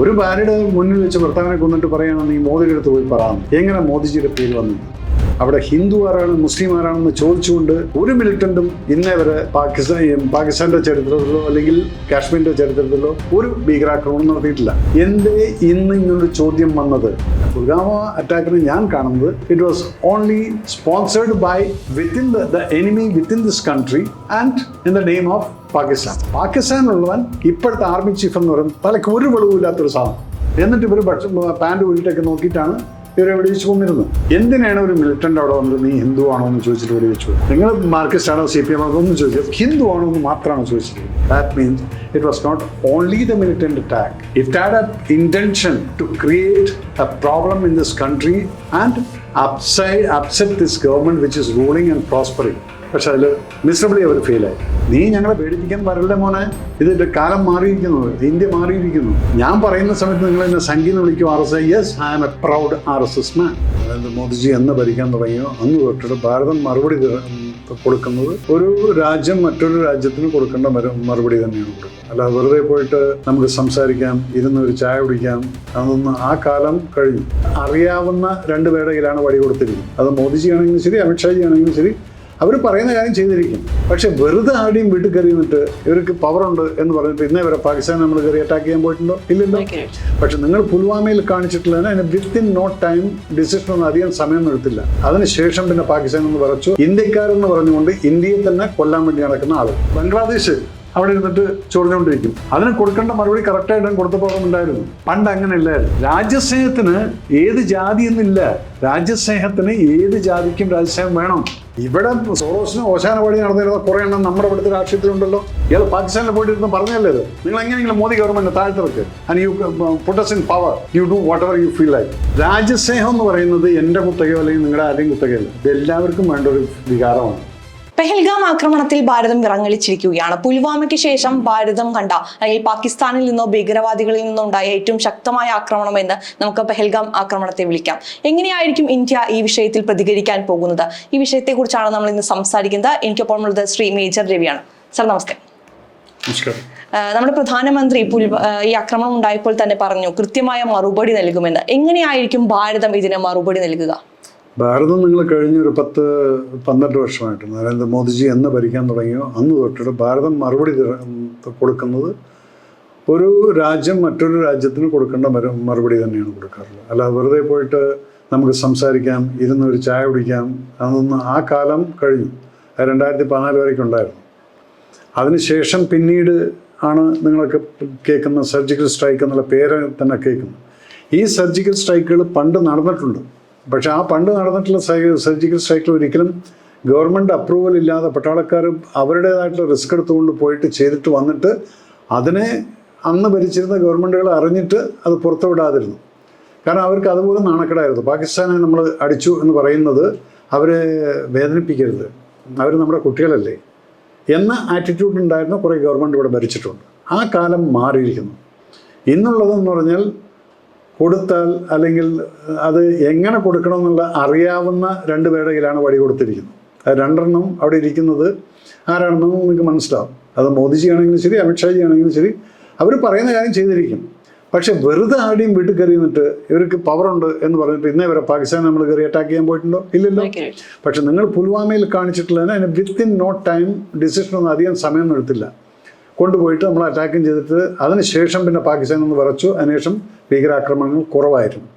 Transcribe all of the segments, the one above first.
ഒരു ഭാര്യയുടെ മുന്നിൽ വെച്ച് ഭർത്താവിനെ കൊന്നിട്ട് പറയുകയാണെന്ന് ഈ മോദിയുടെ അടുത്ത് പോയി പറയാം. എങ്ങനെ മോദിജിയുടെ പേര് വന്നു? അവിടെ ഹിന്ദു ആരാണ് മുസ്ലിം ആരാണെന്ന് ചോദിച്ചുകൊണ്ട് ഒരു മിലിറ്റന്റും ഇന്നേ വരെ പാകിസ്ഥാൻ പാകിസ്ഥാന്റെ ചരിത്രത്തിലോ അല്ലെങ്കിൽ കാശ്മീരിന്റെ ചരിത്രത്തിലോ ഒരു ഭീകരാക്രമണം നടത്തിയിട്ടില്ല. എന്തേ ഇന്ന് ഇങ്ങനൊരു ചോദ്യം വന്നത്? പുൽഗാമ അറ്റാക്കിന് ഞാൻ കാണുന്നത് it was only sponsored by within the enemy within this country and in the name of Pakistan പാകിസ്ഥാനിലുള്ളവൻ ഇപ്പോഴത്തെ ആർമി ചീഫ് എന്ന് പറയുന്നത് തലയ്ക്ക് ഒരു വെളിവില്ലാത്തൊരു സാധനം. എന്നിട്ട് ഇവർ പാന്റ് ഊരിട്ടൊക്കെ നോക്കിയിട്ടാണ് ഇവരെ വെടിവെച്ച് കൊന്നിരുന്നത് എന്തിനാണ് ഒരു മിലിറ്റന്റ് അവിടെ വന്നത്? നീ ഹിന്ദു ആണോ എന്ന് ചോദിച്ചിട്ട് വെടിവെച്ചു നിങ്ങൾ മാർക്സിസ്റ്റ് ആണോ സി പി എം ആണോ ഒന്നും ചോദിച്ചത് ഹിന്ദു ആണോ എന്ന് മാത്രമാണ് ചോദിച്ചിട്ടുള്ളത്. That means it was not only the militant attack it had a intention to create a problem in this country and upside upset this government which is ruling and prospering പക്ഷെ അതിൽ miserably അവർ ഫെയിലായി നീ ഞങ്ങളെ പേടിപ്പിക്കാൻ വരല്ലേ മോനെ? ഇതിന്റെ കാലം മാറിയിരിക്കുന്നു. ഇന്ത്യ മാറിയിരിക്കുന്നു. ഞാൻ പറയുന്ന സമയത്ത് നിങ്ങൾ എന്നെ എന്ന് വിളിക്കും R S I yes I am a proud R S S man Narendra Modiji എന്ന് ഭരിക്കാൻ തുടങ്ങിയോ? അന്ന് തൊട്ടിട്ട് ഭാരതം മറുപടി കൊടുക്കുന്നത് ഒരു രാജ്യം മറ്റൊരു രാജ്യത്തിന് കൊടുക്കേണ്ട മറുപടി തന്നെയാണ് കൊടുക്കുന്നത്. അല്ല വെറുതെ പോയിട്ട് നമുക്ക് സംസാരിക്കാം ഇരുന്ന് ഒരു ചായ കുടിക്കാം അതൊന്ന് ആ കാലം കഴിഞ്ഞു. അറിയാവുന്ന രണ്ടുപേരുടെ കയ്യിലാണ് വഴി കൊടുത്തിരിക്കുന്നത്. അത് മോദിജി ആണെങ്കിലും ശരി അമിത്ഷാജി ആണെങ്കിലും ശരി അവർ പറയുന്ന കാര്യം ചെയ്തിരിക്കും. പക്ഷെ വെറുതെ ആടിയും വീട്ടിൽ കയറി നിന്നിട്ട് ഇവർക്ക് ഉണ്ട് എന്ന് പറഞ്ഞിട്ട് ഇന്നേ വരെ പാകിസ്ഥാൻ നമ്മൾ കയറി അറ്റാക്ക് ചെയ്യാൻ പോയിട്ടുണ്ടോ? ഇല്ലല്ലോ. പക്ഷെ നിങ്ങൾ പുൽവാമയിൽ കാണിച്ചിട്ടുള്ളതിന് അതിന് വിത്തിൻ നോ ടൈം ഡിസിഷൻ ഒന്നും അധികം സമയം എടുത്തില്ല. അതിനുശേഷം പിന്നെ പാകിസ്ഥാൻ എന്ന് പറച്ചു ഇന്ത്യക്കാരെന്ന് പറഞ്ഞുകൊണ്ട് ഇന്ത്യയെ തന്നെ കൊല്ലാൻ വേണ്ടി നടക്കുന്ന ആൾ ബംഗ്ലാദേശ് അവിടെ ഇരുന്നിട്ട് ചൊറിഞ്ഞുകൊണ്ടിരിക്കും. അതിന് കൊടുക്കേണ്ട മറുപടി കറക്റ്റായിട്ട് കൊടുത്തപ്പോൾ ഉണ്ടായിരുന്നു. പണ്ട് അങ്ങനെ ഇല്ലായിരുന്നു. രാജ്യസ്നേഹത്തിന് ഏത് ജാതി എന്നില്ല. രാജ്യസ്നേഹത്തിന് ഏത് ജാതിക്കും രാജ്യസ്നേഹം വേണം. ഇവിടെ സോറോസിന് ഓശാനപാടി നടന്നിരുന്ന കുറേ എണ്ണം നമ്മുടെ ഇവിടുത്തെ രാഷ്ട്രീയത്തിലുണ്ടല്ലോ. ഇയാൾ പാകിസ്ഥാനിൽ പോയിട്ടിരുന്ന് പറഞ്ഞല്ലേ നിങ്ങൾ എങ്ങനെയെങ്കിലും Modi government താഴ്ത്തിറക്ക്. And you put us in power you do whatever you feel like രാജ്യസ്നേഹം എന്ന് പറയുന്നത് എന്റെ കുത്തകയോ അല്ലെങ്കിൽ നിങ്ങളുടെ ആരെയും കുത്തകയല്ല. ഇതെല്ലാവർക്കും വേണ്ട ഒരു വികാരമാണ്. പെഹൽഗാം ആക്രമണത്തിൽ ഭാരതം വിറങ്ങലിച്ചിരിക്കുകയാണ്. പുൽവാമയ്ക്ക് ശേഷം ഭാരതം കണ്ട അല്ലെങ്കിൽ പാകിസ്ഥാനിൽ നിന്നോ ഭീകരവാദികളിൽ നിന്നോ ഉണ്ടായ ഏറ്റവും ശക്തമായ ആക്രമണം എന്ന് നമുക്ക് പെഹൽഗാം ആക്രമണത്തെ വിളിക്കാം. എങ്ങനെയായിരിക്കും ഇന്ത്യ ഈ വിഷയത്തിൽ പ്രതികരിക്കാൻ പോകുന്നത്? ഈ വിഷയത്തെക്കുറിച്ചാണ് നമ്മൾ ഇന്ന് സംസാരിക്കുന്നത്. എനിക്കൊപ്പം ഉള്ളത് ശ്രീ മേജർ രവിയാണ്. സർ നമസ്കാരം. നമസ്കാരം. നമ്മുടെ പ്രധാനമന്ത്രി പുൽ ഈ ആക്രമണം ഉണ്ടായപ്പോൾ തന്നെ പറഞ്ഞു കൃത്യമായ മറുപടി നൽകുമെന്ന്. എങ്ങനെയായിരിക്കും ഭാരതം ഇതിന് മറുപടി നൽകുക? ഭാരതം നിങ്ങൾ കഴിഞ്ഞ ഒരു പത്ത് പന്ത്രണ്ട് വർഷമായിട്ട് നരേന്ദ്രമോദിജി എന്ന് ഭരിക്കാൻ തുടങ്ങിയോ? അന്ന് തൊട്ടിട്ട് ഭാരതം മറുപടി കൊടുക്കുന്നത് ഒരു രാജ്യം മറ്റൊരു രാജ്യത്തിന് കൊടുക്കേണ്ട മറുപടി തന്നെയാണ് കൊടുക്കാറുള്ളത്. അല്ലാതെ വെറുതെ പോയിട്ട് നമുക്ക് സംസാരിക്കാം ഇരുന്ന് ഒരു ചായ കുടിക്കാം അതൊന്നും ആ കാലം കഴിഞ്ഞു. രണ്ടായിരത്തി പതിനാല് വരേക്കും ഉണ്ടായിരുന്നു. അതിനുശേഷം പിന്നീട് ആണ് നിങ്ങളൊക്കെ കേൾക്കുന്ന സർജിക്കൽ സ്ട്രൈക്ക് എന്നുള്ള പേര് തന്നെ കേൾക്കുന്നത്. ഈ സർജിക്കൽ സ്ട്രൈക്കുകൾ പണ്ട് നടന്നിട്ടുണ്ട്. പക്ഷേ ആ പണ്ട് നടന്നിട്ടുള്ള സർജിക്കൽ സ്ട്രൈക്കിൽ ഒരിക്കലും ഗവൺമെന്റ് അപ്രൂവൽ ഇല്ലാതെ പട്ടാളക്കാർ അവരുടേതായിട്ടുള്ള റിസ്ക് എടുത്തുകൊണ്ട് പോയിട്ട് ചെയ്തിട്ട് വന്നിട്ട് അതിനെ അന്ന് ഭരിച്ചിരുന്ന ഗവൺമെന്റുകൾ അറിഞ്ഞിട്ട് അത് പുറത്തുവിടാതിരുന്നു. കാരണം അവർക്ക് അതുപോലെ നാണക്കേടായിരുന്നു. പാകിസ്ഥാനെ നമ്മൾ അടിച്ചു എന്ന് പറയുന്നത് അവരെ വേദനിപ്പിക്കരുത്. അവർ നമ്മുടെ കുട്ടികളല്ലേ. എന്ന ആറ്റിറ്റ്യൂഡ് ഉണ്ടായിരുന്ന കുറേ ഗവൺമെന്റ് ഇവിടെ ഭരിച്ചിട്ടുണ്ട്. ആ കാലം മാറിയിരിക്കുന്നു. ഇന്നുള്ളതെന്ന് പറഞ്ഞാൽ കൊടുത്താൽ അല്ലെങ്കിൽ അത് എങ്ങനെ കൊടുക്കണം എന്നുള്ള അറിയാവുന്ന രണ്ട് പേരുടെ കയ്യിലാണ് വഴി കൊടുത്തിരിക്കുന്നത്. അത് രണ്ടെണ്ണം അവിടെ ഇരിക്കുന്നത് ആരാണെന്നും നിങ്ങൾക്ക് മനസ്സിലാവും. അത് മോദിജി ആണെങ്കിലും ശരി അമിത്ഷാജി ആണെങ്കിലും ശരി അവർ പറയുന്ന കാര്യം ചെയ്തിരിക്കും. പക്ഷെ വെറുതെ ആടിയും വീട്ടിൽ കയറി നിന്നിട്ട് ഇവർക്ക് പവറുണ്ട് എന്ന് പറഞ്ഞിട്ട് ഇന്നേ വരെ പാകിസ്ഥാൻ നമ്മൾ കയറി അറ്റാക്ക് ചെയ്യാൻ പോയിട്ടുണ്ടോ? ഇല്ലല്ലോ. പക്ഷെ നിങ്ങൾ പുൽവാമയിൽ കാണിച്ചിട്ടുള്ളതിന് അതിന് വിത്തിൻ നോ ടൈം ഡിസിഷൻ ഒന്നും അധികം സമയമൊന്നും എടുത്തില്ല. കൊണ്ടുപോയിട്ട് നമ്മൾ അറ്റാക്കും ചെയ്തിട്ട് അതിനുശേഷം പിന്നെ പാകിസ്ഥാൻ നിന്ന് വിറച്ചു. അതിനുശേഷം ഭീകരാക്രമണങ്ങൾ കുറവായിരുന്നു.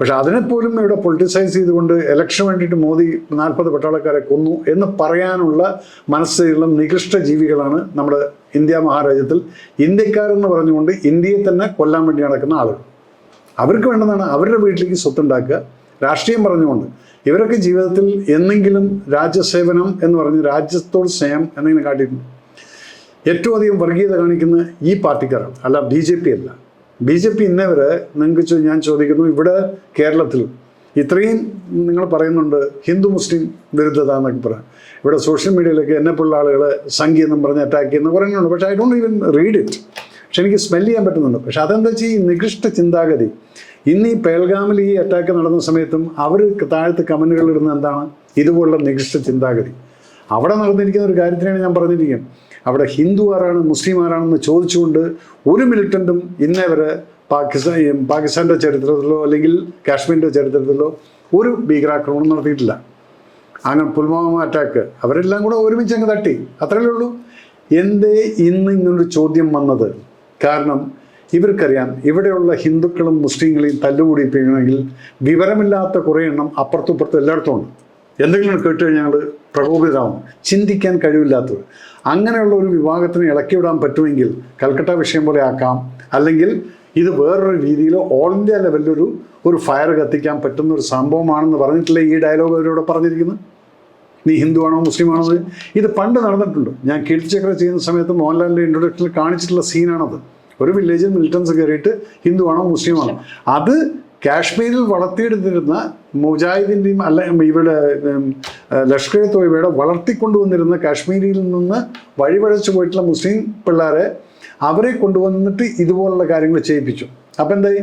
പക്ഷെ അതിനെപ്പോലും ഇവിടെ പൊളിറ്റിസൈസ് ചെയ്തുകൊണ്ട് ഇലക്ഷൻ വേണ്ടിയിട്ട് മോദി നാൽപ്പത് പട്ടാളക്കാരെ കൊന്നു എന്ന് പറയാനുള്ള മനസ്സിലുള്ള നികൃഷ്ട ജീവികളാണ് നമ്മുടെ ഇന്ത്യ മഹാരാജ്യത്തിൽ ഇന്ത്യക്കാരെന്ന് പറഞ്ഞുകൊണ്ട് ഇന്ത്യയെ തന്നെ കൊല്ലാൻ വേണ്ടി നടക്കുന്ന ആളുകൾ. അവർക്ക് വേണ്ടതാണ് അവരുടെ വീട്ടിലേക്ക് സ്വത്തുണ്ടാക്കുക. രാഷ്ട്രീയം പറഞ്ഞുകൊണ്ട് ഇവരൊക്കെ ജീവിതത്തിൽ എന്നെങ്കിലും രാജ്യസേവനം എന്ന് പറഞ്ഞ് രാജ്യത്തോട് സ്നേഹം എന്തെങ്കിലും കാട്ടിയിട്ടുണ്ട്. ഏറ്റവും അധികം വർഗീയത കാണിക്കുന്ന ഈ പാർട്ടിക്കാരാണ്. അല്ല ബി ജെ പി അല്ല. ബി ജെ പി ഇന്നേ വരെ നിങ്ങൾക്ക് ഞാൻ ചോദിക്കുന്നു ഇവിടെ കേരളത്തിൽ ഇത്രയും നിങ്ങൾ പറയുന്നുണ്ട് ഹിന്ദു മുസ്ലിം വിരുദ്ധത എന്നൊക്കെ പറയാം. ഇവിടെ സോഷ്യൽ മീഡിയയിലൊക്കെ എന്നെ പോലുള്ള ആളുകളെ സംഖ്യ എന്നും പറഞ്ഞ് അറ്റാക്ക് ചെയ്യുന്ന പറയുന്നുണ്ട് പക്ഷേ I don't even read it പക്ഷെ എനിക്ക് സ്മെൽ ചെയ്യാൻ പറ്റുന്നുണ്ട്. പക്ഷെ അതെന്താ വെച്ചാൽ ഈ നികൃഷ്ട ചിന്താഗതി? ഇന്ന് ഈ പേൽഗാമിൽ ഈ അറ്റാക്ക് നടന്ന സമയത്തും അവർ താഴത്ത് കമന്റുകൾ ഇടുന്ന എന്താണ്? ഇതുപോലുള്ള നികൃഷ്ട ചിന്താഗതി. അവിടെ നടന്നിരിക്കുന്ന ഒരു കാര്യത്തിനാണ് ഞാൻ പറഞ്ഞിരിക്കുന്നത്. അവിടെ ഹിന്ദു ആരാണ് മുസ്ലിം ആരാണെന്ന് ചോദിച്ചുകൊണ്ട് ഒരു മിലിറ്റന്റും ഇന്നേ വരെ പാകിസ്ഥാൻ പാകിസ്ഥാന്റെ ചരിത്രത്തിലോ അല്ലെങ്കിൽ കാശ്മീരിന്റെ ചരിത്രത്തിലോ ഒരു ഭീകരാക്രമണം നടത്തിയിട്ടില്ല. അങ്ങനെ പുൽവാമ അറ്റാക്ക് അവരെല്ലാം കൂടെ ഒരുമിച്ച് അങ്ങ് തട്ടി. അത്രയല്ലേ ഉള്ളൂ. എന്തേ ഇന്ന് ഇങ്ങനൊരു ചോദ്യം വന്നത്? കാരണം ഇവർക്കറിയാം ഇവിടെയുള്ള ഹിന്ദുക്കളും മുസ്ലിങ്ങളെയും തല്ലുകൂടിപ്പിക്കണമെങ്കിൽ വിവരമില്ലാത്ത കുറേ എണ്ണം അപ്പുറത്തും ഇപ്പുറത്തും എല്ലായിടത്തും ഉണ്ട്. എന്തെങ്കിലും കേട്ട് കഴിഞ്ഞാൽ ഞങ്ങൾ പ്രകോപിതരാകും ചിന്തിക്കാൻ കഴിവില്ലാത്തത്. അങ്ങനെയുള്ള ഒരു വിഭാഗത്തിന് ഇളക്കിവിടാൻ പറ്റുമെങ്കിൽ കൽക്കട്ട വിഷയം പോലെ ആക്കാം. അല്ലെങ്കിൽ ഇത് വേറൊരു രീതിയിൽ ഓൾ ഇന്ത്യ ലെവലിലൊരു ഒരു ഫയർ കത്തിക്കാൻ പറ്റുന്ന ഒരു സംഭവമാണെന്ന് പറഞ്ഞിട്ടില്ല ഈ ഡയലോഗ് അവരോട് പറഞ്ഞിരിക്കുന്നത്? നീ ഹിന്ദു ആണോ മുസ്ലിം ആണോ ഇത് പണ്ട് നടന്നിട്ടുണ്ട്. ഞാൻ കീർത്തിചക്ര ചെയ്യുന്ന സമയത്ത് മോഹൻലാലിന്റെ ഇൻട്രൊഡക്ഷനിൽ കാണിച്ചിട്ടുള്ള സീനാണത് ഒരു വില്ലേജിൽ മിലിറ്റൻസ് കയറിയിട്ട് ഹിന്ദു ആണോ മുസ്ലിം ആണോ? അത് കാശ്മീരിൽ വളർത്തിയെടുത്തിരുന്ന മുജാഹിദിന്റെയും അല്ല ഇവിടെ ലഷ്കർ തോയിബയുടെ വളർത്തിക്കൊണ്ടുവന്നിരുന്ന കാശ്മീരിൽ നിന്ന് വഴിപഴച്ചു പോയിട്ടുള്ള മുസ്ലിം പിള്ളേരെ അവരെ കൊണ്ടുവന്നിട്ട് ഇതുപോലുള്ള കാര്യങ്ങൾ ചെയ്യിപ്പിച്ചു. അപ്പം എന്തായി?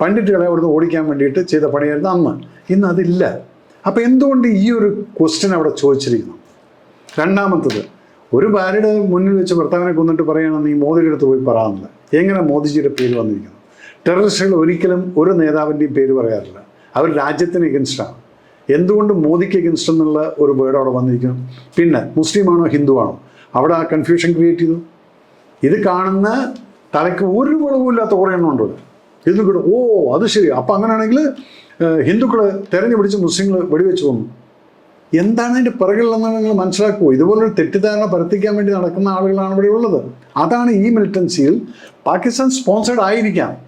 പണ്ഡിറ്റുകളെ അവിടുന്ന് ഓടിക്കാൻ വേണ്ടിയിട്ട് ചെയ്ത പണിയായിരുന്നു അന്ന് ഇന്ന് അതില്ല. അപ്പം എന്തുകൊണ്ട് ഈ ഒരു ക്വസ്റ്റ്യൻ അവിടെ ചോദിച്ചിരിക്കുന്നു? രണ്ടാമത്തത് ഒരു ഭാര്യയുടെ മുന്നിൽ വെച്ച് ഭർത്താവിനെ കൊന്നിട്ട് പറയുകയാണെന്ന് ഈ മോദിയുടെ അടുത്ത് പോയി പറയാമെന്നില്ല എങ്ങനെ മോദിജിയുടെ പേര് വന്നിരിക്കുന്നു? ടെററിസ്റ്റുകൾ ഒരിക്കലും ഒരു നേതാവിന്റെയും പേര് പറയാറില്ല. അവർ രാജ്യത്തിന് എഗൻസ്റ്റാണ് എന്തുകൊണ്ട് മോദിക്ക് എഗൻസ്റ്റ് എന്നുള്ള ഒരു വേർഡ് അവിടെ വന്നിരിക്കുന്നു? പിന്നെ മുസ്ലിമാണോ ഹിന്ദു ആണോ അവിടെ ആ കൺഫ്യൂഷൻ ക്രിയേറ്റ് ചെയ്തു. ഇത് കാണുന്ന തലയ്ക്ക് ഒരു വെളിവുമില്ലാത്ത കുറേ എണ്ണം ഉണ്ട്. കൂടെ ഓ അത് ശരി. അപ്പം അങ്ങനെയാണെങ്കിൽ ഹിന്ദുക്കൾ തെരഞ്ഞു പിടിച്ച് മുസ്ലിങ്ങൾ വെടിവെച്ച് കൊന്നു എന്താണ് അതിന്റെ പിറകിലെന്ന് നിങ്ങൾ മനസ്സിലാക്കുമോ ഇതുപോലൊരു തെറ്റിദ്ധാരണ പരത്തിക്കാൻ വേണ്ടി നടക്കുന്ന ആളുകളാണ് ഇവിടെ ഉള്ളത്. അതാണ് ഈ മിലിറ്റൻസിയിൽ പാകിസ്ഥാൻ സ്പോൺസേഡ് ആയിരിക്കാം.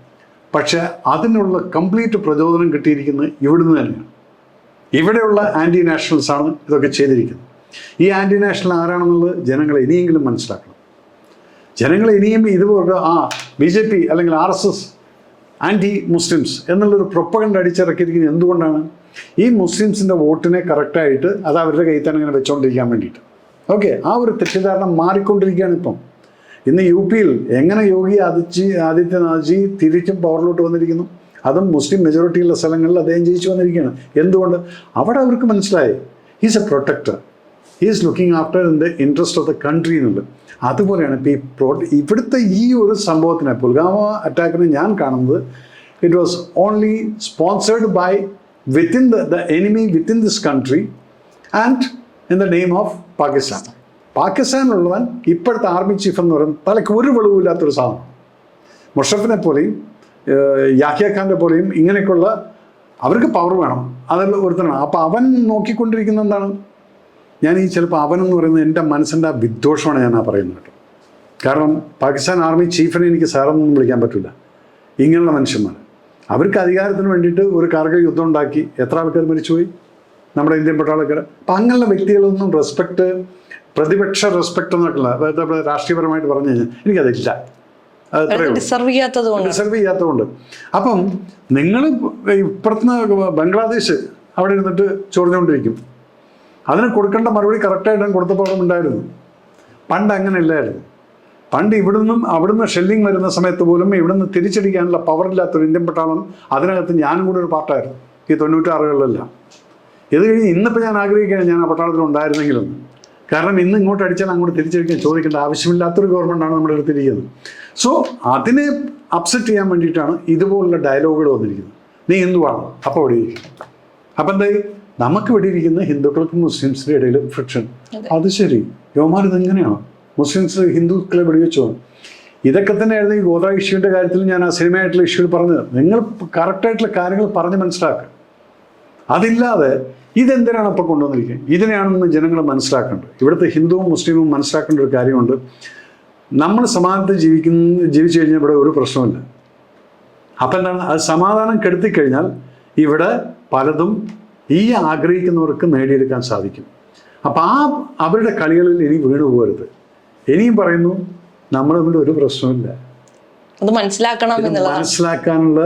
പക്ഷേ അതിനുള്ള കംപ്ലീറ്റ് പ്രചോദനം കിട്ടിയിരിക്കുന്നത് ഇവിടുന്ന് തന്നെയാണ്. ഇവിടെയുള്ള ആന്റി നാഷണൽസാണ് ഇതൊക്കെ ചെയ്തിരിക്കുന്നത്. ഈ ആന്റി നാഷണൽ ആരാണെന്നുള്ളത് ജനങ്ങൾ ഇനിയെങ്കിലും മനസ്സിലാക്കണം. ജനങ്ങൾ ഇനിയും ഇതുപോലെ ആ ബി ജെ പി അല്ലെങ്കിൽ R S S anti Muslims എന്നുള്ളൊരു പ്രൊപ്പകണ്ട് അടിച്ചിറക്കിയിരിക്കുന്നത് എന്തുകൊണ്ടാണ്? ഈ മുസ്ലിംസിന്റെ വോട്ടിനെ കറക്റ്റായിട്ട് അത് അവരുടെ കയ്യിൽ തന്നെ ഇങ്ങനെ വെച്ചുകൊണ്ടിരിക്കാൻ വേണ്ടിയിട്ട്. ഓക്കെ ആ ഒരു തെറ്റിദ്ധാരണ മാറിക്കൊണ്ടിരിക്കുകയാണ് ഇപ്പം. ഇന്ന് യു പിയിൽ എങ്ങനെ യോഗി ആദിത്യ ആദിത്യനാഥ്ജി തിരിച്ചും പവറിലോട്ട് വന്നിരിക്കുന്നു? അതും മുസ്ലിം മെജോറിറ്റിയുള്ള സ്ഥലങ്ങളിൽ അദ്ദേഹം ജയിച്ചു വന്നിരിക്കുകയാണ്. എന്തുകൊണ്ട്? അവിടെ അവർക്ക് മനസ്സിലായി. He's a protector he's looking after in the interest of the country എന്നുള്ളത്. അതുപോലെയാണ് ഇപ്പോൾ ഈ പ്രോ ഇവിടുത്തെ ഈ ഒരു സംഭവത്തിനെ പുൽഗാമ അറ്റാക്കിനെ ഞാൻ കാണുന്നത് it was only sponsored by within the the enemy within this country and in the name of Pakistan പാകിസ്ഥാനിലുള്ളവൻ ഇപ്പോഴത്തെ ആർമി ചീഫ് എന്ന് പറയുന്നത് തലയ്ക്ക് ഒരു വെളിവില്ലാത്തൊരു സാധനം. മുഷറഫിനെ പോലെയും യാഹിയ ഖാന്റെ പോലെയും ഇങ്ങനെയൊക്കെയുള്ള അവർക്ക് പവർ വേണം. അതെല്ലാം ഒരുത്തനാണ്. അപ്പോൾ അവൻ നോക്കിക്കൊണ്ടിരിക്കുന്ന എന്താണ്? ഞാൻ ഈ ചിലപ്പോൾ അവൻ എന്ന് പറയുന്നത് എന്റെ മനസ്സിന്റെ വിദ്വേഷമാണ് ഞാൻ ആ പറയുന്നത് കേട്ടോ. കാരണം പാകിസ്ഥാൻ ആർമി ചീഫിനെ എനിക്ക് സാറൊന്നും വിളിക്കാൻ പറ്റില്ല. ഇങ്ങനെയുള്ള മനുഷ്യന്മാർ അവർക്ക് അധികാരത്തിന് വേണ്ടിയിട്ട് ഒരു കാർഗിൽ യുദ്ധം ഉണ്ടാക്കി. എത്ര ആൾക്കാർ മരിച്ചുപോയി? നമ്മുടെ ഇന്ത്യൻ പട്ടാളക്കാർ അപ്പം അങ്ങനെയുള്ള വ്യക്തികളൊന്നും റെസ്പെക്ട് പ്രതിപക്ഷ റെസ്പെക്ട് എന്നൊക്കെയുള്ള അതായത് നമ്മുടെ രാഷ്ട്രീയപരമായിട്ട് പറഞ്ഞു കഴിഞ്ഞാൽ എനിക്കതില്ല. ഡിസർവ് റിസർവ് ചെയ്യാത്തതുകൊണ്ട്. അപ്പം നിങ്ങൾ ഇപ്പുറത്തുനിന്ന് ബംഗ്ലാദേശ് അവിടെ ഇരുന്നിട്ട് ചൊറിഞ്ഞുകൊണ്ടിരിക്കും. അതിന് കൊടുക്കേണ്ട മറുപടി കറക്റ്റായിട്ട് ഞാൻ കൊടുത്തപ്പോൾ അവിടെ ഉണ്ടായിരുന്നു. പണ്ട് അങ്ങനെ ഇല്ലായിരുന്നു. പണ്ട് ഇവിടുന്നും അവിടുന്ന് ഷെല്ലിങ് വരുന്ന സമയത്ത് പോലും ഇവിടുന്ന് തിരിച്ചടിക്കാനുള്ള പവർ ഇല്ലാത്തൊരു ഇന്ത്യൻ പട്ടാളം അതിനകത്ത് ഞാനും കൂടെ ഒരു പാർട്ടായിരുന്നു. ഈ തൊണ്ണൂറ്റാറുകളിലെല്ലാം. ഇത് കഴിഞ്ഞ് ഇന്നിപ്പോൾ ഞാൻ ആഗ്രഹിക്കുകയാണ് ഞാൻ ആ പട്ടാളത്തിൽ ഉണ്ടായിരുന്നെങ്കിലും കാരണം ഇന്ന് ഇങ്ങോട്ട് അടിച്ചാൽ അങ്ങോട്ട് തിരിച്ചടിക്കാൻ ചോദിക്കേണ്ട ആവശ്യമില്ലാത്തൊരു ഗവൺമെന്റാണ് നമ്മുടെ അടുത്തിരിക്കുന്നത്. സോ അതിനെ അപ്സെറ്റ് ചെയ്യാൻ വേണ്ടിയിട്ടാണ് ഇതുപോലുള്ള ഡയലോഗുകൾ വന്നിരിക്കുന്നത്. നീ ഹിന്ദുവാണ് അപ്പോൾ ഇവിടെ അപ്പം എന്തായി? നമുക്ക് ഇവിടെ ഇരിക്കുന്ന ഹിന്ദുക്കൾക്കും മുസ്ലിംസിന്റെ ഇടയിൽ ഫ്രിക്ഷൻ അത്. ശരി. യോമാർ ഇതെങ്ങനെയാണ് മുസ്ലിംസ് ഹിന്ദുക്കളെ വെടിവെച്ചു? ഇതൊക്കെ തന്നെയായിരുന്നു ഈ ഗോത്ര ഇഷ്യൂവിന്റെ കാര്യത്തിൽ ഞാൻ ആ സിനിമയായിട്ടുള്ള ഇഷ്യൂവിൽ പറഞ്ഞത്. നിങ്ങൾ കറക്റ്റായിട്ടുള്ള കാര്യങ്ങൾ പറഞ്ഞ് മനസ്സിലാക്കുക അതില്ലാതെ ഇതെന്തിനാണ് അപ്പോൾ കൊണ്ടുവന്നിരിക്കുന്നത്? ഇതിനെയാണെന്ന് ജനങ്ങൾ മനസ്സിലാക്കേണ്ടത്. ഇവിടുത്തെ ഹിന്ദുവും മുസ്ലിമും മനസ്സിലാക്കേണ്ട ഒരു കാര്യമുണ്ട്. നമ്മൾ സമാധാനത്തിൽ ജീവിക്കുന്ന ജീവിച്ചു കഴിഞ്ഞാൽ ഇവിടെ ഒരു പ്രശ്നമില്ല അപ്പം എന്താണ്? അത് സമാധാനം കെടുത്തി കഴിഞ്ഞാൽ ഇവിടെ പലതും ഈ ആഗ്രഹിക്കുന്നവർക്ക് നേടിയെടുക്കാൻ സാധിക്കും. അപ്പം ആ അവരുടെ കളികളിൽ ഇനി വീണു പോകരുത്. ഇനിയും പറയുന്നു നമ്മൾ തമ്മിൽ ഒരു പ്രശ്നമില്ല അത് മനസ്സിലാക്കണം മനസ്സിലാക്കാനുള്ള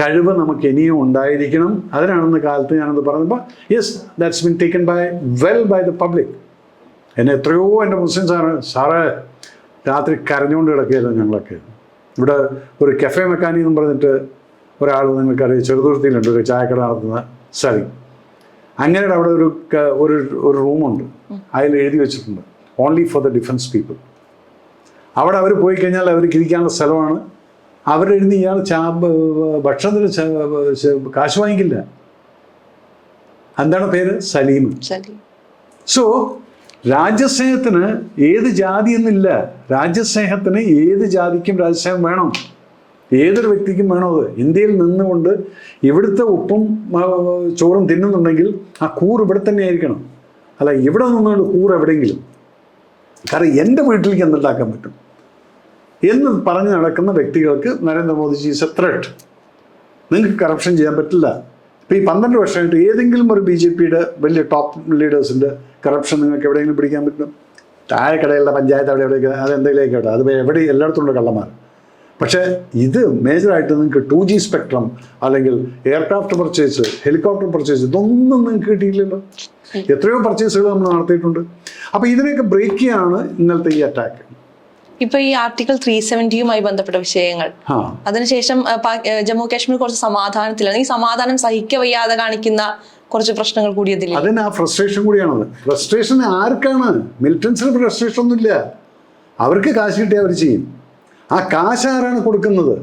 കഴിവ് നമുക്ക് ഇനിയും ഉണ്ടായിരിക്കണം. അതിനാണെന്ന് കാലത്ത് ഞാനത് പറഞ്ഞപ്പോൾ yes that's been taken by well by the public എന്നെ എത്രയോ എന്റെ മുസ്ലിം സാറ് സാറ് രാത്രി കരഞ്ഞുകൊണ്ട് കിടക്കുകയായിരുന്നു ഞങ്ങളൊക്കെ. ഇവിടെ ഒരു കെഫെ മെക്കാനി എന്ന് പറഞ്ഞിട്ട് ഒരാൾ നിങ്ങൾക്കറിയാം ചെറുതുരുത്തിയിലുണ്ട് ഒരു ചായക്കട നടത്തുന്ന സ്ഥലം. അങ്ങനെയുടെ അവിടെ ഒരു ഒരു ഒരു റൂമുണ്ട്. അതിൽ എഴുതി വെച്ചിട്ടുണ്ട്. Only for the defence people അവിടെ അവർ പോയി കഴിഞ്ഞാൽ അവർക്ക് ഇരിക്കാനുള്ള സ്ഥലമാണ് ഇരുന്ന് ഇയാൾ ചാ ഭക്ഷണത്തിന് കാശ് വാങ്ങിക്കില്ല. എന്താണ് പേര്? സലീം. സോ രാജ്യസ്നേഹത്തിന് ഏത് ജാതി എന്നില്ല. രാജ്യസ്നേഹത്തിന് ഏത് ജാതിക്കും രാജ്യസ്നേഹം വേണം. ഏതൊരു വ്യക്തിക്കും വേണോ അത്. ഇന്ത്യയിൽ നിന്നുകൊണ്ട് ഇവിടുത്തെ ഉപ്പും ചോറും തിന്നുന്നുണ്ടെങ്കിൽ ആ കൂർ ഇവിടെ തന്നെ ആയിരിക്കണം. അല്ല ഇവിടെ നിന്നുകൊണ്ട് കൂർ എവിടെയെങ്കിലും. കാരണം എന്റെ വീട്ടിലേക്ക് എന്തുണ്ടാക്കാൻ പറ്റും? എന്ന് പറഞ്ഞു നടക്കുന്ന വ്യക്തികൾക്ക് നരേന്ദ്രമോദിജി ഇസ് എ ത്രെട്ട് നിങ്ങൾക്ക് കറപ്ഷൻ ചെയ്യാൻ പറ്റില്ല. ഇപ്പം ഈ പന്ത്രണ്ട് വർഷമായിട്ട് ഏതെങ്കിലും ഒരു ബി ജെ പിയുടെ വലിയ ടോപ്പ് ലീഡേഴ്സിന്റെ കറപ്ഷൻ നിങ്ങൾക്ക് എവിടെയെങ്കിലും പിടിക്കാൻ പറ്റും? താഴെക്കടയിലുള്ള പഞ്ചായത്ത് അവിടെ എവിടെയൊക്കെ അത് എന്തെങ്കിലുമൊക്കെ ഇവിടെ അത് എവിടെ എല്ലായിടത്തും ഉള്ള കള്ളന്മാർ. പക്ഷേ ഇത് മേജറായിട്ട് നിങ്ങൾക്ക് ടു ജി സ്പെക്ട്രം അല്ലെങ്കിൽ എയർക്രാഫ്റ്റ് പർച്ചേസ് ഹെലികോപ്റ്റർ പർച്ചേസ് ഇതൊന്നും നിങ്ങൾക്ക് കിട്ടിയില്ലല്ലോ. എത്രയോ പർച്ചേസുകൾ നമ്മൾ നടത്തിയിട്ടുണ്ട്. അപ്പോൾ ഇതിനെയൊക്കെ ബ്രേക്ക് ചെയ്യാണ് ഇന്നലത്തെ ഈ അറ്റാക്ക് ഇപ്പൊ ഈ ആർട്ടിക്കിൾ ത്രീ സെവന്റിയുമായി ബന്ധപ്പെട്ട വിഷയങ്ങൾ. അതിനുശേഷം ജമ്മു കാശ്മീർ കുറച്ച് സമാധാനത്തിലാണ്. ഈ സമാധാനം സഹിക്ക വയ്യാതെ കാണിക്കുന്ന കുറച്ച് പ്രശ്നങ്ങൾ കൂടി അതിൽ അതിന് ആ ഫ്രസ്ട്രേഷൻ കൂടിയാണ് ഫ്രസ്ട്രേഷൻ ആർക്കാണ്? മിലിറ്റൻസിന് ഫ്രസ്ട്രേഷൻ ഒന്നുമില്ല. അവർക്ക് കാശ് കിട്ടിയാൽ അവർ ചെയ്യും. ആ കാശ് ആരാണ് കൊടുക്കുന്നത്?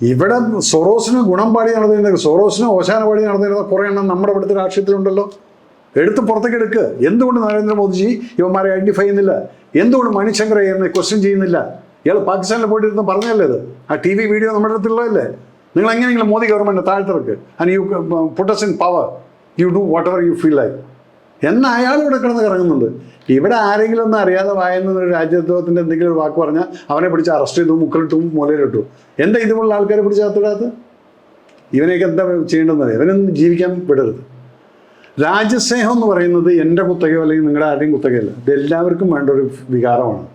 ഇവിടെ സൊറോസിന് ഗുണം പാടി നടന്നിരുന്ന സൊറോസിന് ഓശാന പാടി നടന്നിരുന്ന കുറേ എണ്ണം നമ്മുടെ ഇവിടുത്തെ രാഷ്ട്രീയത്തിലുണ്ടല്ലോ. എടുത്ത് പുറത്തേക്ക് എടുക്കുക എന്തുകൊണ്ട് നരേന്ദ്രമോദിജി ഇവന്മാരെ ഐഡന്റിഫൈ ചെയ്യുന്നില്ല? എന്തുകൊണ്ട് മണിശങ്കർ അയ്യറിനെ ക്വസ്റ്റ്യൻ ചെയ്യുന്നില്ല? ഇയാൾ പാകിസ്ഥാനിൽ പോയിട്ടിരുന്ന് പറഞ്ഞല്ലേ ഇത്? ആ ടി വി വീഡിയോ നമ്മുടെ അടുത്തുള്ളതല്ലേ? നിങ്ങൾ എങ്ങനെയെങ്കിലും Modi government താഴ്ത്തിറക്ക്. And you put us in power you do whatever you feel like എന്ന അയാൾ ഇവിടെ കിടന്ന് കറങ്ങുന്നുണ്ട്? ഇവിടെ ആരെങ്കിലും ഒന്നും അറിയാതെ വായുന്ന ഒരു രാജ്യദ്രോഹത്തിന്റെ എന്തെങ്കിലും ഒരു വാക്ക് പറഞ്ഞാൽ അവനെ പിടിച്ച് അറസ്റ്റ് ചെയ്തു മുക്കലിട്ടും മൂലയിലിട്ടു. എന്താ ഇതുപോലുള്ള ആൾക്കാരെ പിടിച്ച് അത്തിടാത്ത ഇവനെയൊക്കെ എന്താ ചെയ്യേണ്ടത് ഇവനൊന്നും ജീവിക്കാൻ വിടരുത്. രാജ്യസ്നേഹം എന്ന് പറയുന്നത് എന്റെ കുത്തകയോ അല്ലെങ്കിൽ നിങ്ങളുടെ ആരുടെയും കുത്തകയല്ല ഇത് എല്ലാവർക്കും വേണ്ട ഒരു വികാരമാണ്.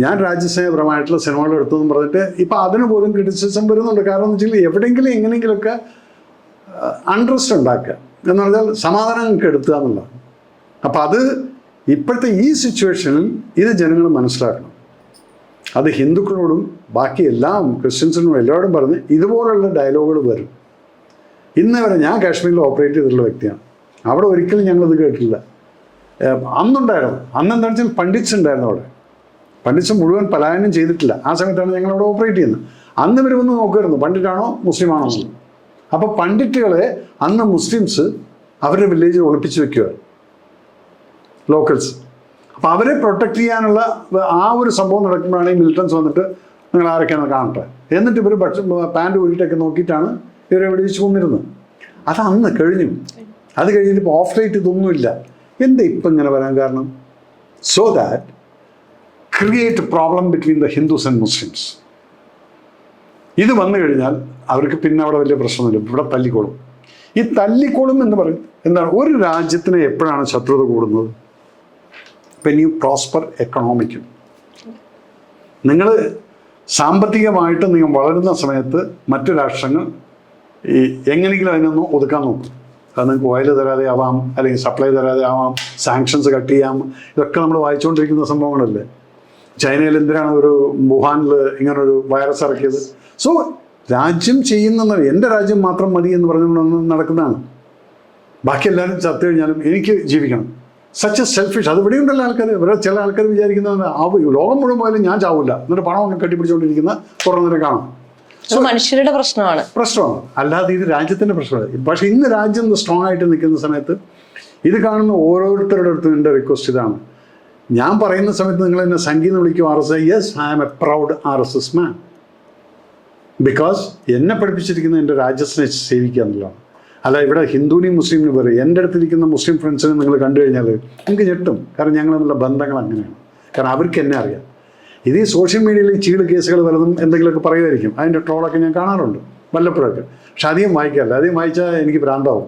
ഞാൻ രാജ്യസ്നേഹപരമായിട്ടുള്ള സിനിമകൾ എടുത്തതെന്ന് പറഞ്ഞിട്ട് ഇപ്പം അതിന് പോലും ക്രിറ്റിസിസം വരുന്നുണ്ട്. കാരണം എന്ന് വെച്ചാൽ എവിടെയെങ്കിലും എങ്ങനെയെങ്കിലുമൊക്കെ അൺട്രസ്റ്റ് ഉണ്ടാക്കുക. എന്ന് പറഞ്ഞാൽ സമാധാനം നിങ്ങൾക്ക് എടുത്തുക എന്നുള്ളതാണ്. അപ്പം അത് ഇപ്പോഴത്തെ ഈ സിറ്റുവേഷനിൽ ഇത് ജനങ്ങൾ മനസ്സിലാക്കണം. അത് ഹിന്ദുക്കളോടും ബാക്കി എല്ലാം ക്രിസ്ത്യൻസിനോടും എല്ലാവരോടും പറഞ്ഞ് ഇതുപോലുള്ള ഡയലോഗുകൾ വരും. ഇന്ന് വരെ ഞാൻ കാശ്മീരിൽ ഓപ്പറേറ്റ് ചെയ്തിട്ടുള്ള വ്യക്തിയാണ്. അവിടെ ഒരിക്കലും ഞങ്ങളിത് ഏഹ് അന്നുണ്ടായിരുന്നു. അന്ന് എന്താണെന്ന് വെച്ചാൽ പണ്ഡിറ്റ്സ് ഉണ്ടായിരുന്നു അവിടെ. പണ്ഡിറ്റ്സ് മുഴുവൻ പലായനം ചെയ്തിട്ടില്ല. ആ സമയത്താണ് ഞങ്ങൾ അവിടെ ഓപ്പറേറ്റ് ചെയ്യുന്നത്. അന്ന് ഇവർ വന്ന് നോക്കുമായിരുന്നു പണ്ഡിറ്റാണോ മുസ്ലിമാണോ എന്ന്. അപ്പോൾ പണ്ഡിറ്റുകളെ അന്ന് മുസ്ലിംസ് അവരുടെ വില്ലേജിൽ ഒളിപ്പിച്ച് വെക്കുകയാണ് ലോക്കൽസ് അപ്പോൾ അവരെ പ്രൊട്ടക്ട് ചെയ്യാനുള്ള ആ ഒരു സംഭവം നടക്കുമ്പോഴാണ് ഈ മിലിറ്റൻസ് വന്നിട്ട് നിങ്ങൾ ആരൊക്കെയാണ് കാണട്ടെ. എന്നിട്ട് ഇവർ ഭക്ഷണം പാന്റ് ഊരിട്ടൊക്കെ നോക്കിയിട്ടാണ് ഇവരെ വെടിവെച്ച് കൊന്നിരുന്നത്. അത് അന്ന് കഴിഞ്ഞു. അത് കഴിഞ്ഞിട്ട് ഇപ്പോൾ ഓഫ് ലൈറ്റ് ഇതൊന്നുമില്ല. എന്താ ഇപ്പം ഇങ്ങനെ വരാൻ കാരണം? So that create problem between the Hindus and Muslims ഇത് വന്നു കഴിഞ്ഞാൽ അവർക്ക് പിന്നെ അവിടെ വലിയ പ്രശ്നമൊന്നുമില്ല. ഇവിടെ തല്ലിക്കോളും. ഈ തല്ലിക്കോളും എന്ന് പറയും എന്താണ്? ഒരു രാജ്യത്തിന് എപ്പോഴാണ് ശത്രുത കൂടുന്നത്? വെൻ യു പ്രോസ്പർ എക്കണോമിക്കും നിങ്ങൾ സാമ്പത്തികമായിട്ട് നിങ്ങൾ വളരുന്ന സമയത്ത് മറ്റു രാഷ്ട്രങ്ങൾ ഈ എങ്ങനെയെങ്കിലും അതിനൊന്ന് ഒതുക്കാൻ നോക്കും. അത് നിങ്ങൾക്ക് ഓയിൽ തരാതെ ആവാം അല്ലെങ്കിൽ സപ്ലൈ തരാതെ ആവാം സാങ്ഷൻസ് കട്ട് ചെയ്യാം. ഇതൊക്കെ നമ്മൾ വായിച്ചുകൊണ്ടിരിക്കുന്ന സംഭവങ്ങളല്ലേ? ചൈനയിൽ എന്തിനാണ് ഒരു വുഹാനിൽ ഇങ്ങനൊരു വൈറസ് ഇറക്കിയത്? സോ രാജ്യം ചെയ്യുന്ന എന്റെ രാജ്യം മാത്രം മതി എന്ന് പറഞ്ഞുകൊണ്ട് നടക്കുന്നതാണ്. ബാക്കി എല്ലാവരും ചത്തു കഴിഞ്ഞാലും എനിക്ക് ജീവിക്കണം. സച്ച് എ സെൽഫിഷ് അത് ഇവിടെ ഉണ്ടല്ലോ ആൾക്കാർ ഇവിടെ ചില ആൾക്കാർ വിചാരിക്കുന്നത് ലോകം മുഴുവൻ പോയാലും ഞാൻ ചാവില്ല എന്നിട്ട് പണമൊക്കെ കെട്ടിപ്പിടിച്ചുകൊണ്ടിരിക്കുന്ന കുറേ കാണാം. മനുഷ്യരുടെ പ്രശ്നമാണ്. പ്രശ്നമാണ്. അല്ലാതെ ഇത് രാജ്യത്തിന്റെ പ്രശ്നമാണ് പക്ഷെ ഇന്ന് രാജ്യം സ്ട്രോങ് ആയിട്ട് നിൽക്കുന്ന സമയത്ത് ഇത് കാണുന്ന ഓരോരുത്തരുടെ അടുത്തും എന്റെ റിക്വസ്റ്റ് ഇതാണ്. ഞാൻ പറയുന്ന സമയത്ത് നിങ്ങൾ എന്നെ സംഗീതം വിളിക്കും R S I yes I am a proud R S S man because എന്നെ പഠിപ്പിച്ചിരിക്കുന്ന എന്റെ രാജ്യത്തിനെ സേവിക്കുക എന്നുള്ളതാണ്. അല്ല ഇവിടെ ഹിന്ദുവിനെയും മുസ്ലിമിനും പറയും എന്റെ അടുത്തിരിക്കുന്ന മുസ്ലിം ഫ്രണ്ട്സിനെ നിങ്ങൾ കണ്ടു കഴിഞ്ഞാൽ നിങ്ങൾക്ക് ഞെട്ടും. കാരണം ഞങ്ങൾ തമ്മിലുള്ള ബന്ധങ്ങൾ അങ്ങനെയാണ്. കാരണം അവർക്ക് എന്നെ അറിയാം. ഇത് ഈ സോഷ്യൽ മീഡിയയിൽ ചീൾ കേസുകൾ വലതും എന്തെങ്കിലുമൊക്കെ പറയുമായിരിക്കും. അതിന്റെ ട്രോളൊക്കെ ഞാൻ കാണാറുണ്ട് വല്ലപ്പോഴൊക്കെ. പക്ഷെ അധികം വായിക്കാറില്ല. അധികം വായിച്ചാൽ എനിക്ക് ഭ്രാന്താവും.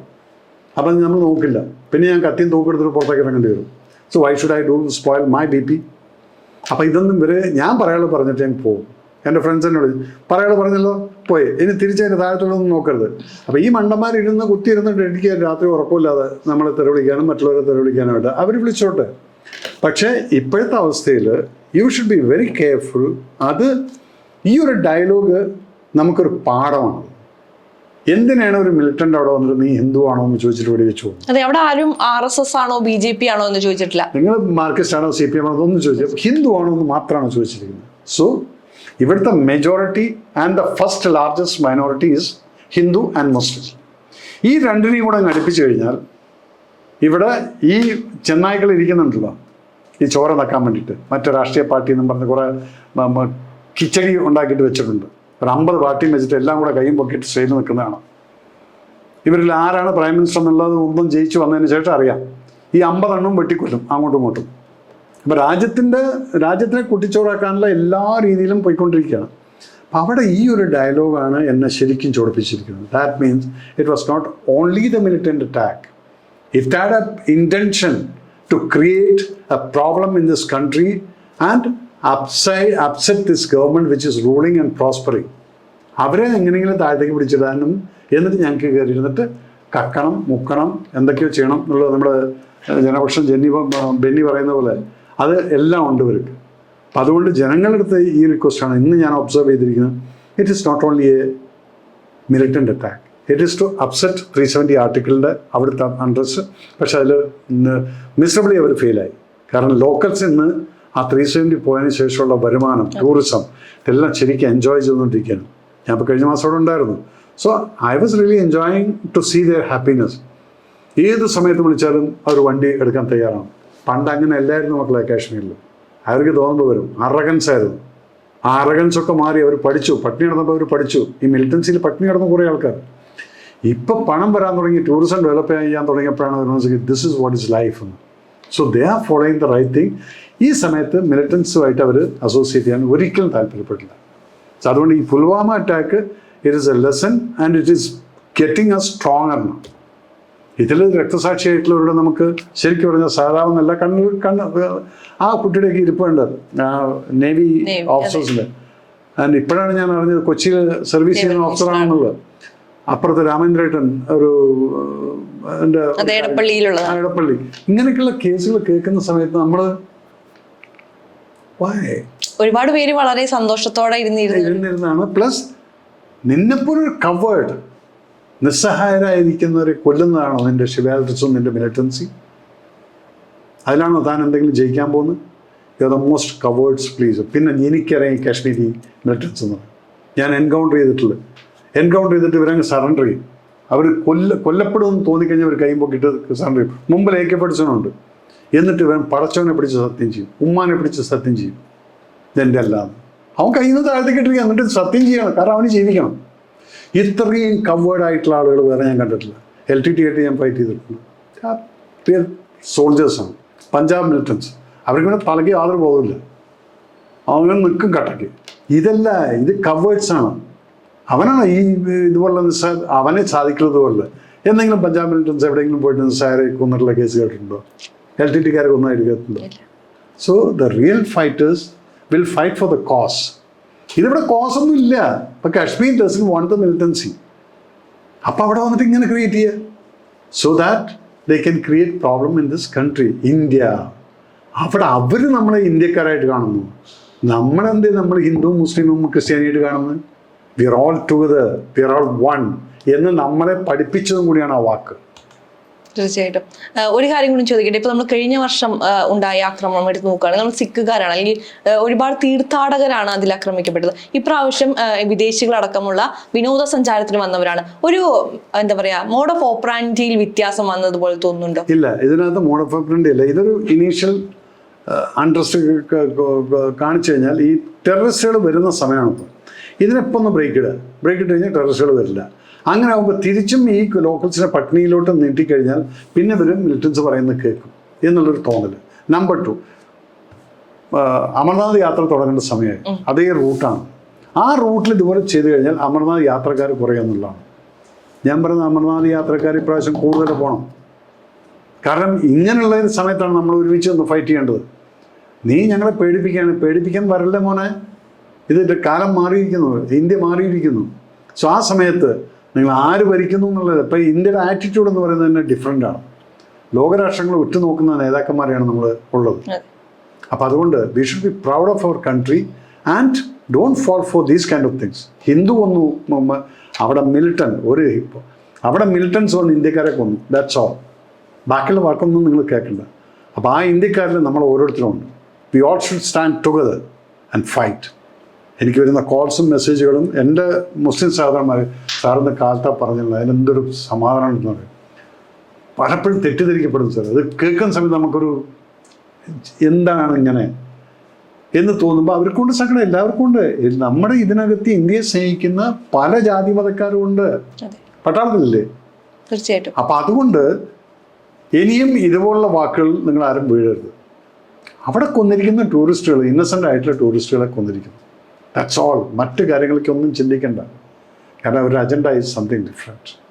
അപ്പം നമ്മൾ നോക്കില്ല. പിന്നെ ഞാൻ കത്തിയും തൂക്കെടുത്തിട്ട് പുറത്തേക്ക് ഇറങ്ങേണ്ടി വരും. So why should I do spoil my B P അപ്പോൾ ഇതൊന്നും ഇവർ ഞാൻ പറയാനുള്ള പറഞ്ഞിട്ട് ഞാൻ പോകും. എന്റെ ഫ്രണ്ട്സ് എന്നോട് പറയാതെ പറഞ്ഞല്ലോ? പോയി. ഇനി തിരിച്ചതിന്റെ താഴത്തുള്ളതൊന്നും നോക്കരുത്. അപ്പോൾ ഈ മണ്ടന്മാർ ഇരുന്ന് കുത്തിയിരുന്നിട്ട് എനിക്ക് രാത്രി ഉറക്കമില്ലാതെ നമ്മളെ തെരവിളിക്കാനും മറ്റുള്ളവരെ തെരവിളിക്കാനും വേണ്ട അവർ വിളിച്ചോട്ടെ. പക്ഷേ ഇപ്പോഴത്തെ അവസ്ഥയിൽ you should be very careful അത് ഈ ഒരു ഡയലോഗ് നമുക്കൊരു പാഠമാണ്. എന്തിനാണ് ഒരു മിലിറ്റന്റ് അവിടെ വന്നിട്ട് നീ ഹിന്ദു ആണോ എന്ന് ചോദിച്ചിട്ട് ഇവിടെ വെച്ചു അതെ അവിടെ ആരും ആർ എസ് എസ് ആണോ ബി ജെ പി ആണോ എന്ന് ചോദിച്ചിട്ടില്ല. നിങ്ങൾ മാർക്സിസ്റ്റ് ആണോ സി പി എം ആണോ ഒന്നും ചോദിച്ചു ഹിന്ദു ആണോ എന്ന് മാത്രമാണ് ചോദിച്ചിരിക്കുന്നത്. സോ ഇവിടുത്തെ majority and the first largest minority is Hindu and Muslim ഈ രണ്ടിനെയും കൂടെ അങ്ങ് അടുപ്പിച്ച് കഴിഞ്ഞാൽ ഇവിടെ ഈ ചെന്നായ്ക്കൾ ഇരിക്കുന്നുണ്ടല്ലോ. ഈ ചോര നക്കാൻ വേണ്ടിയിട്ട്. മറ്റു രാഷ്ട്രീയ പാർട്ടി എന്നും പറഞ്ഞ് കുറേ കിച്ചടി ഉണ്ടാക്കിയിട്ട് വെച്ചിട്ടുണ്ട്. ഒരു അമ്പത് പാർട്ടിയും വെച്ചിട്ട് എല്ലാം കൂടെ കൈയും പൊക്കിയിട്ട് സ്റ്റേജിൽ നിൽക്കുന്നതാണ്. ഇവരിൽ ആരാണ് പ്രൈം മിനിസ്റ്റർ എന്നുള്ളത് ഒന്നും ജയിച്ചു വന്നതിന് ശേഷം അറിയാം. ഈ അമ്പതെണ്ണം വെട്ടിക്കൊല്ലും അങ്ങോട്ടും ഇങ്ങോട്ടും. അപ്പം രാജ്യത്തിന്റെ രാജ്യത്തിനെ കുട്ടിച്ചോറാക്കാനുള്ള എല്ലാ രീതിയിലും പോയിക്കൊണ്ടിരിക്കുകയാണ്. അപ്പം അവിടെ ഈ ഒരു ഡയലോഗാണ് എന്നെ ശരിക്കും ചോടിപ്പിച്ചിരിക്കുന്നത്. That means it was not only the militant attack it had a intention to create a problem in this country and upside, upset this government which is ruling and prospering. അവരെ എങ്ങനെയെങ്കിലും താഴത്തേക്ക് പിടിച്ചിടാനും എന്നിട്ട് ഞങ്ങൾക്ക് കയറിയിരുന്നിട്ട് കക്കണം മുക്കണം എന്തൊക്കെയോ ചെയ്യണം എന്നുള്ളത് നമ്മുടെ ജനപക്ഷം ജെന്നി ബെന്നി പറയുന്ന പോലെ അത് എല്ലാം ഉണ്ട് ഇവർക്ക് അപ്പം അതുകൊണ്ട് ജനങ്ങളുടെ അടുത്ത് ഈ റിക്വസ്റ്റാണ് ഇന്ന് ഞാൻ ഒബ്സർവ് ചെയ്തിരിക്കുന്നത്. It is not only a militant attack it is to upset three seventy ആർട്ടിക്കിളിന്റെ അവിടുത്തെ അഡ്രസ്സ് പക്ഷെ അതിൽ മിസറബിളി അവർ ഫെയിലായി കാരണം ലോക്കൽസ് ഇന്ന് ആ ത്രീ സെവന്റി പോയതിന് ശേഷമുള്ള വരുമാനം ടൂറിസം ഇതെല്ലാം ശരിക്കും എൻജോയ് ചെയ്തുകൊണ്ടിരിക്കുകയാണ്. ഞാൻ ഇപ്പോൾ കഴിഞ്ഞ മാസം അവിടെ ഉണ്ടായിരുന്നു. So I was really enjoying to see their happiness ഏത് സമയത്ത് വിളിച്ചാലും അവർ വണ്ടി എടുക്കാൻ തയ്യാറാണ്. പണ്ട് അങ്ങനെ അല്ലായിരുന്നു മക്കളെ കാശ്മീരിൽ അവർക്ക് തോന്നുമ്പോൾ വരും. അറഗൻസ് ആയിരുന്നു. ആ അറഗൻസ് ഒക്കെ മാറി അവർ പഠിച്ചു. പട്ടിണി കിടന്നപ്പോൾ അവർ പഠിച്ചു. ഈ മിലിറ്റൻസിയിൽ പട്ടിണി കിടന്ന കുറേ ആൾക്കാർ ഇപ്പം പണം വരാൻ തുടങ്ങി ടൂറിസം ഡെവലപ്പ് ചെയ്യാൻ തുടങ്ങിയപ്പോഴാണ് അവർ this is what is life എന്ന് so they are following the right thing ഈ സമയത്ത് മിലിറ്റൻസുമായിട്ട് അവർ അസോസിയേറ്റ് ചെയ്യാൻ ഒരിക്കലും താല്പര്യപ്പെട്ടില്ല. സോ അതുകൊണ്ട് ഈ Pulwama attack it is a lesson and it is getting a stronger എന്ന് ഇതിൽ രക്തസാക്ഷിയായിട്ടുള്ളവരുടെ നമുക്ക് ശരിക്കും പറഞ്ഞാൽ സാധാരണല്ല കണ്ണ് കണ്ണ് ആ കുട്ടിയുടെയൊക്കെ ഇരിപ്പുണ്ട് നേവി ഓഫീസേഴ്സിന്റെ ആൻഡ് ഇപ്പോഴാണ് ഞാൻ അറിഞ്ഞത് കൊച്ചിയിൽ സർവീസ് ചെയ്യുന്ന ഓഫീസറാണെന്നുള്ളത് അപ്പുറത്ത് രാമേന്ദ്രേട്ടൻ ഒരു എന്റെ എടപ്പള്ളി ഇങ്ങനെയൊക്കെയുള്ള കേസുകൾ കേൾക്കുന്ന സമയത്ത് നമ്മൾ ഒരുപാട് പേര് വളരെ സന്തോഷത്തോടെ ഇരുന്നിരുന്നു. ഇരുന്നിരുന്നാണ്. പ്ലസ് നിന്നെപ്പോലൊരു കവേർഡ് നിസ്സഹായരായിരിക്കുന്നവരെ കൊല്ലുന്നതാണോ നിന്റെ ഷിവാലിറ്റിസും നിന്റെ മിലിറ്റൻസി അതിലാണോ താൻ എന്തെങ്കിലും ജയിക്കാൻ പോകുന്നത്? You are the most cowards please പിന്നെ എനിക്കറിയാം കാശ്മീരി മിലിറ്റൻസ് എന്ന്. ഞാൻ എൻകൗണ്ടർ ചെയ്തിട്ടുള്ളത് എൻകൗണ്ടർ ചെയ്തിട്ട് ഇവരങ്ങ് സറണ്ടർ ചെയ്യും. അവർ കൊല്ല കൊല്ലപ്പെടുമെന്ന് തോന്നിക്കഴിഞ്ഞാൽ അവർ കൈ പൊക്കിയിട്ട് സറണ്ടർ ചെയ്യും. മുമ്പിൽ എ കെ പഠിച്ചവനുണ്ട് എന്നിട്ട് ഇവൻ പടച്ചവനെ പിടിച്ച് സത്യം ചെയ്യും. ഉമ്മാനെ പിടിച്ച് സത്യം ചെയ്യും. ഇതെന്റെ അല്ലാതെ. അവൻ കയ്യിൽ നിന്ന് താഴ്ത്തിക്കിട്ടിരിക്കുക എന്നിട്ട് സത്യം ചെയ്യണം. കാരണം അവന് ജീവിക്കണം. ഇത്രയും കവേർഡ് ആയിട്ടുള്ള ആളുകൾ വേറെ ഞാൻ കണ്ടിട്ടില്ല. എൽ ടി ടി ആയിട്ട് ഞാൻ ഫൈറ്റ് ചെയ്തിട്ടുണ്ട്. സോൾജേഴ്സാണ് പഞ്ചാബ് മിലിറ്റൻസ് അവർക്ക് പിന്നെ തലയ്ക്ക് യാതൊരു ബോധമില്ല അവൻ നിൽക്കും കട്ടയ്ക്ക്. ഇതല്ല ഇത് കവേഴ്സാണ് അവനാണ് ഈ ഇതുപോലുള്ള നിസ്സാര അവനെ സാധിക്കുന്നത് പോലെ. എന്തെങ്കിലും പഞ്ചാബ് മിലിറ്റൻസ് എവിടെയെങ്കിലും പോയിട്ട് നിസ്സാരെ കൊന്നിട്ടുള്ള കേസ് കേട്ടിട്ടുണ്ടോ? എൽ ടി ടിക്കാരെ കൊന്നായിട്ട് കേട്ടിട്ടുണ്ടോ? So the real fighters will fight for the cause ഇതിവിടെ കോസ് ഒന്നും ഇല്ല. ഇപ്പൊ Kashmir doesn't want the militancy അപ്പൊ അവിടെ വന്നിട്ട് ഇങ്ങനെ ക്രിയേറ്റ് ചെയ്യുക so that they can create problem in this country India അവിടെ അവർ നമ്മളെ ഇന്ത്യക്കാരായിട്ട് കാണുന്നു. നമ്മളെന്ത് നമ്മൾ ഹിന്ദു മുസ്ലിമും ക്രിസ്ത്യാനിയായിട്ട് കാണുന്നത്? We are all together we are all one എന്ന് നമ്മളെ പഠിപ്പിച്ചതും കൂടിയാണ് ആ വാക്ക്. തീർച്ചയായിട്ടും. ഒരു കാര്യം കൂടി ചോദിക്കട്ടെ. ഇപ്പൊ നമ്മൾ കഴിഞ്ഞ വർഷം ഉണ്ടായ ആക്രമണം എടുത്ത് നോക്കുകയാണെങ്കിൽ നമ്മൾ സിഖുകാരാണ്. അല്ലെങ്കിൽ ഒരുപാട് തീർത്ഥാടകരാണ് അതിൽ ആക്രമിക്കപ്പെട്ടത്. ഇപ്രാവശ്യം വിദേശികളടക്കമുള്ള വിനോദസഞ്ചാരത്തിന് വന്നവരാണ്. ഒരു എന്താ പറയാ മോഡ് ഓഫ് ഓപ്പറാന്റിയിൽ വ്യത്യാസം വന്നതുപോലെ തോന്നുന്നുണ്ടോ? ഇല്ല. ഇതിനകത്ത് മോഡ് ഓഫ് ഓപ്പറാന്റി അല്ല ഇതൊരു ഇനീഷ്യൽ അൺട്രസ്റ്റ് കാണിച്ചു കഴിഞ്ഞാൽ ഈ ടെററിസ്റ്റുകൾ വരുന്ന സമയമാണ് ഇപ്പോൾ ഇതിനെപ്പോൾ ഒന്ന് ബ്രേക്ക് ഇടുക. ബ്രേക്ക് ഇട്ട് കഴിഞ്ഞാൽ ടെററിസ്റ്റുകൾ വരില്ല. അങ്ങനെ ആകുമ്പോൾ തിരിച്ചും ഈ ലോക്കൽസിനെ പട്ടിണിയിലോട്ട് നീട്ടിക്കഴിഞ്ഞാൽ പിന്നെ വരും മിലിറ്റൻസ് പറയുന്നത് കേൾക്കും. എന്നുള്ളൊരു തോന്നൽ നമ്പർ ടു അമർനാഥ് യാത്ര തുടങ്ങേണ്ട സമയമായി. അതേ റൂട്ടാണ് ആ റൂട്ടിൽ ഇതുപോലെ ചെയ്തു കഴിഞ്ഞാൽ അമർനാഥ് യാത്രക്കാർ കുറയുമെന്നുള്ളതാണ് ഞാൻ പറയുന്നത് അമർനാഥ് യാത്രക്കാർ ഇപ്രാവശ്യം കൂടുതൽ പോകണം കാരണം ഇങ്ങനെയുള്ള സമയത്താണ് നമ്മൾ ഒരുമിച്ച് ഒന്ന് ഫൈറ്റ് ചെയ്യേണ്ടത്. നീ ഞങ്ങളെ പേടിപ്പിക്കുകയാണ്. പേടിപ്പിക്കാൻ വരല്ലേ മോനെ? ഇതിന്റെ കാലം മാറിയിരിക്കുന്നു. ഇന്ത്യ മാറിയിരിക്കുന്നു. സോ ആ സമയത്ത് നിങ്ങൾ ആര് ഭരിക്കുന്നു എന്നുള്ളത് ഇപ്പം ഇന്ത്യയുടെ ആറ്റിറ്റ്യൂഡ് എന്ന് പറയുന്നത് തന്നെ ഡിഫറെന്റ് ആണ്. ലോകരാഷ്ട്രങ്ങൾ ഉറ്റുനോക്കുന്ന നേതാക്കന്മാരെയാണ് നമ്മൾ ഉള്ളത്. അപ്പോൾ അപ്പം അതുകൊണ്ട് we should be proud of our country and don't fall for these kind of things Hindu മ- അവിടെ മിലിറ്റൻ ഒരു ഇപ്പോൾ അവിടെ മിലിറ്റൻസ് വന്ന് ഇന്ത്യക്കാരെ കൊന്നു. ദാറ്റ്സ് ഓൾ ബാക്കിയുള്ള വാക്കൊന്നും നിങ്ങൾ കേൾക്കണ്ട. അപ്പോൾ ആ ഇന്ത്യക്കാരിൽ നമ്മൾ ഓരോരുത്തരും ഉണ്ട്. We all should stand together and fight എനിക്ക് വരുന്ന കോൾസും മെസ്സേജുകളും എന്റെ മുസ്ലിം സഹോദരന്മാർ സാറിന്ന് കാലത്താ പറഞ്ഞില്ല അതിനെന്തൊരു സമാധാനം ഉണ്ടെന്ന് പറയും പലപ്പോഴും തെറ്റിദ്ധരിക്കപ്പെടുന്നു സാർ അത് കേൾക്കുന്ന സമയത്ത് നമുക്കൊരു എന്താണ് ഇങ്ങനെ എന്ന് തോന്നുമ്പോൾ അവർക്കുണ്ട് സങ്കടം എല്ലാവർക്കും ഉണ്ട്. നമ്മുടെ ഇതിനകത്ത് ഇന്ത്യയെ സ്നേഹിക്കുന്ന പല ജാതി മതക്കാരും ഉണ്ട്. പട്ടാളത്തിലില്ലേ? തീർച്ചയായിട്ടും. അപ്പം അതുകൊണ്ട് ഇനിയും ഇതുപോലുള്ള വാക്കുകൾ നിങ്ങൾ ആരും വീഴരുത്. അവിടെ കൊന്നിരിക്കുന്ന ടൂറിസ്റ്റുകൾ ഇന്നസെന്റ് ആയിട്ടുള്ള ടൂറിസ്റ്റുകളെ കൊന്നിരിക്കുന്നു. ദാറ്റ്സ് ഓൾ മറ്റു കാര്യങ്ങൾക്കൊന്നും ചിന്തിക്കേണ്ട. കാരണം അവരുടെ അജണ്ട ഈസ് സംതിങ് ഡിഫറെന്റ്